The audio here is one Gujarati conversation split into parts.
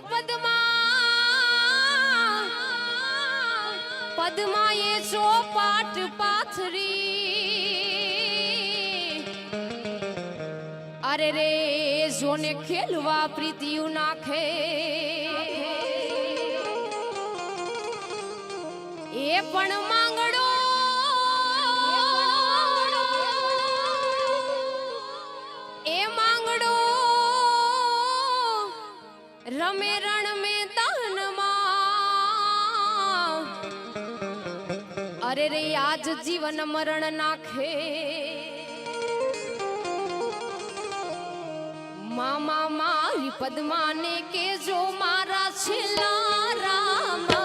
પદ્મા. ચોપાટ પાથરી અરે જોને ખેલવા પ્રીતિયું નાખે. એ પણ માંગડો રમે રણ મેદાનમાં અરે રે, આજ જીવન મરણ નાખે. મામા મારી પદ્માને કે જો મારા છેલ્લા રામ.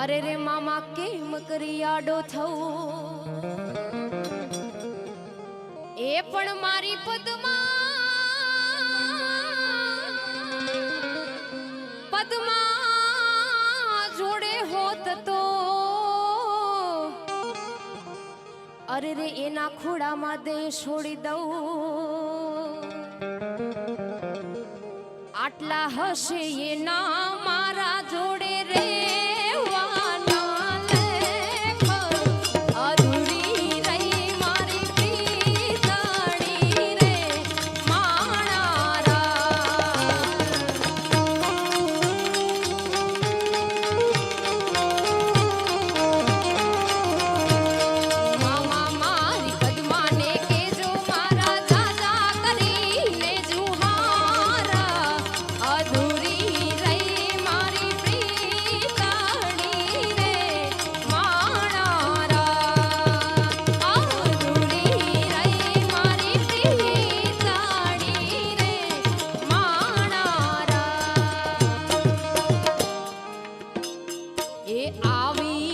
અરે રે મામા, કેમ કરી આડો થવું? એ પણ મારી પદ્મા પદમા જોડે હોત તો. અરે રે, એના ખોડામાં દે છોડી દઉં. આટલા હશે એના મારા જોડે. એ